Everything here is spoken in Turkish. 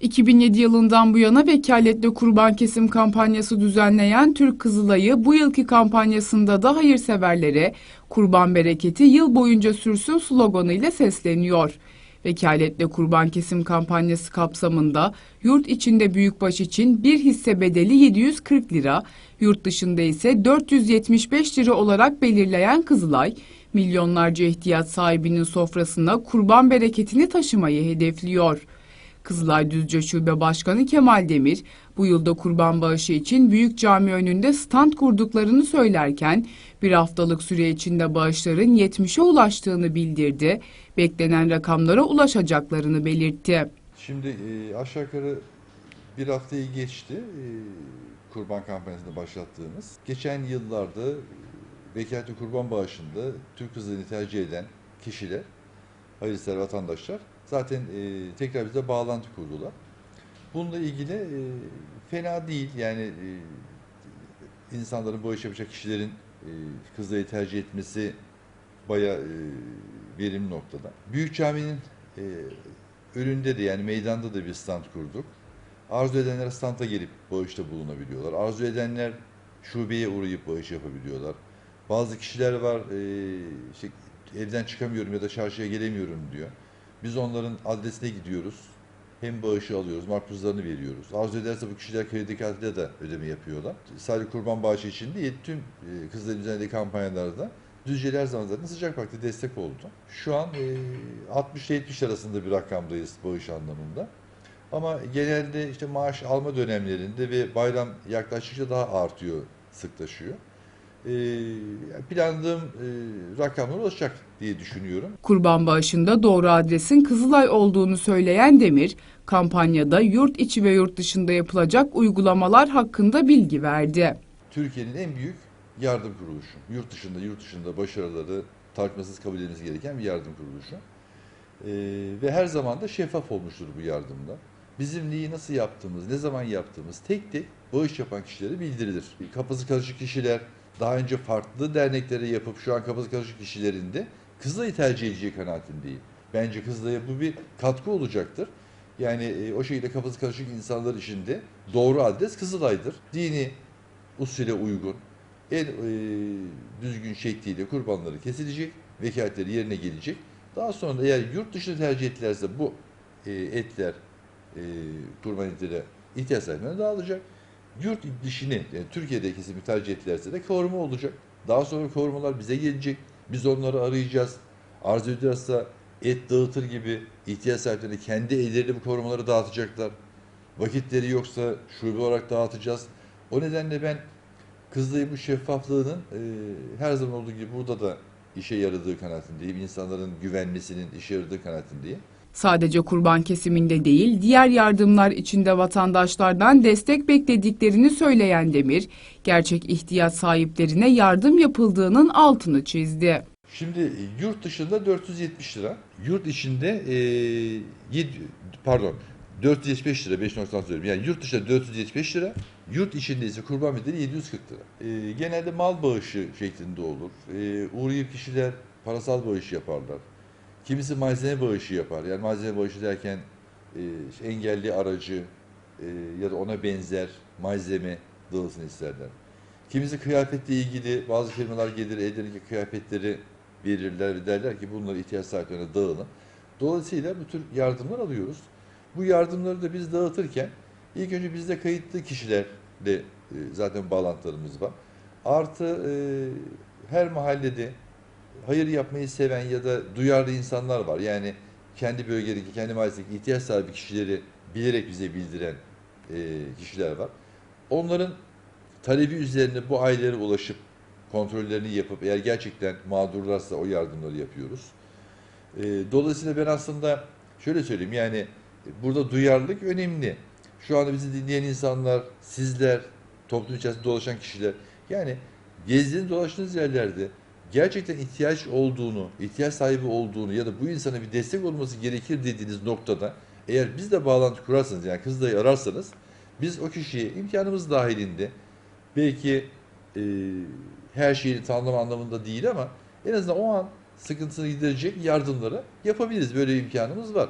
2007 yılından bu yana vekaletle kurban kesim kampanyası düzenleyen Türk Kızılayı bu yılki kampanyasında da hayırseverlere kurban bereketi yıl boyunca sürsün sloganıyla sesleniyor. Vekaletle kurban kesim kampanyası kapsamında yurt içinde büyükbaş için bir hisse bedeli 740 lira, yurt dışında ise 475 lira olarak belirleyen Kızılay, milyonlarca ihtiyaç sahibinin sofrasına kurban bereketini taşımayı hedefliyor. Kızılay Düzce Şube Başkanı Kemal Demir, bu yılda kurban bağışı için büyük cami önünde stand kurduklarını söylerken, bir haftalık süre içinde bağışların 70'e ulaştığını bildirdi, beklenen rakamlara ulaşacaklarını belirtti. Şimdi e, aşağı yukarı bir haftayı geçti e, kurban kampanyasını başlattığımız. Geçen yıllarda e, vekaletli kurban bağışında Türk kızını tercih eden kişiler, hayırsever vatandaşlar zaten e, tekrar bize bağlantı kurdular. Bununla ilgili e, fena değil yani e, insanların bağış yapacak kişilerin e, kızlayı tercih etmesi bayağı e, verimli noktada. Büyük caminin e, önünde de yani meydanda da bir stand kurduk. Arzu edenler standa gelip bağışta bulunabiliyorlar. Arzu edenler şubeye uğrayıp bağış yapabiliyorlar. Bazı kişiler var e, işte evden çıkamıyorum ya da çarşıya gelemiyorum diyor. Biz onların adresine gidiyoruz. Hem bağışı alıyoruz, makbuzlarını veriyoruz. Arzu ederse bu kişiler kredi kartıyla da ödeme yapıyorlar. Sadece kurban bağışı için değil, tüm e, Kızılay düzenli kampanyalarda Düzceli her zaman zaten sıcak vakti destek oldu. Şu an e, 60 ile 70 arasında bir rakamdayız bağış anlamında. Ama genelde işte maaş alma dönemlerinde ve bayram yaklaştıkça daha artıyor, sıklaşıyor. E, planladığım e, rakamlara ulaşacak diye düşünüyorum. Kurban bağışında doğru adresin Kızılay olduğunu söyleyen Demir, kampanyada yurt içi ve yurt dışında yapılacak uygulamalar hakkında bilgi verdi. Türkiye'nin en büyük yardım kuruluşu. Yurt dışında, yurt dışında başarıları tartışmasız kabul edilmesi gereken bir yardım kuruluşu. Ee, ve her zaman da şeffaf olmuştur bu yardımda. Bizim neyi nasıl yaptığımız, ne zaman yaptığımız tek tek bağış yapan kişilere bildirilir. Kafası karışık kişiler daha önce farklı derneklere yapıp şu an kafası karışık kişilerin de Kızılay'ı tercih edeceği kanaatindeyim. Bence Kızılay'a bu bir katkı olacaktır. Yani e, o şekilde kafası karışık insanlar için de doğru adres Kızılay'dır. Dini usule uygun, en e, düzgün şekliyle kurbanları kesilecek, vekaletleri yerine gelecek. Daha sonra eğer yurt dışında tercih ettilerse bu e, etler, e, kurban etleri ihtiyaç sahiplerine dağılacak. Yurt dışını, yani Türkiye'de kesimi tercih ettilerse de kavurma olacak. Daha sonra kavurmalar bize gelecek. Biz onları arayacağız. Arzu ediyorsa et dağıtır gibi ihtiyaç sahiplerine kendi elleriyle bu kavurmaları dağıtacaklar. Vakitleri yoksa şube olarak dağıtacağız. O nedenle ben Kızılay'ın bu şeffaflığının e, her zaman olduğu gibi burada da işe yaradığı kanaatindeyim. İnsanların güvenmesinin işe yaradığı kanaatindeyim. Sadece kurban kesiminde değil, diğer yardımlar içinde vatandaşlardan destek beklediklerini söyleyen Demir, gerçek ihtiyaç sahiplerine yardım yapıldığının altını çizdi. Şimdi yurt dışında 470 lira, yurt içinde e, yedi- pardon 475 lira 5 noktadan söyleyeyim. Yani yurt dışında 475 lira, yurt içinde ise kurban bedeli 740 lira. E, genelde mal bağışı şeklinde olur. E, uğrayıp kişiler parasal bağış yaparlar. Kimisi malzeme bağışı yapar. Yani malzeme bağışı derken e, engelli aracı e, ya da ona benzer malzeme dağılsın isterler. Kimisi kıyafetle ilgili bazı firmalar gelir ellerindeki kıyafetleri verirler ve derler ki bunları ihtiyaç sahiplerine dağılın. Dolayısıyla bu tür yardımlar alıyoruz. Bu yardımları da biz dağıtırken ilk önce bizde kayıtlı kişilerle e, zaten bağlantılarımız var. Artı e, her mahallede hayır yapmayı seven ya da duyarlı insanlar var. Yani kendi bölgedeki, kendi mahallesindeki ihtiyaç sahibi kişileri bilerek bize bildiren e, kişiler var. Onların talebi üzerine bu ailelere ulaşıp kontrollerini yapıp eğer gerçekten mağdurlarsa o yardımları yapıyoruz. E, dolayısıyla ben aslında şöyle söyleyeyim yani burada duyarlılık önemli. Şu anda bizi dinleyen insanlar, sizler, toplum içerisinde dolaşan kişiler yani gezdiğiniz dolaştığınız yerlerde gerçekten ihtiyaç olduğunu, ihtiyaç sahibi olduğunu ya da bu insana bir destek olması gerekir dediğiniz noktada eğer biz de bağlantı kurarsanız yani Kızılay'ı ararsanız biz o kişiye imkanımız dahilinde belki e, her şeyi tamamlama anlamında değil ama en azından o an sıkıntısını giderecek yardımları yapabiliriz. Böyle bir imkanımız var.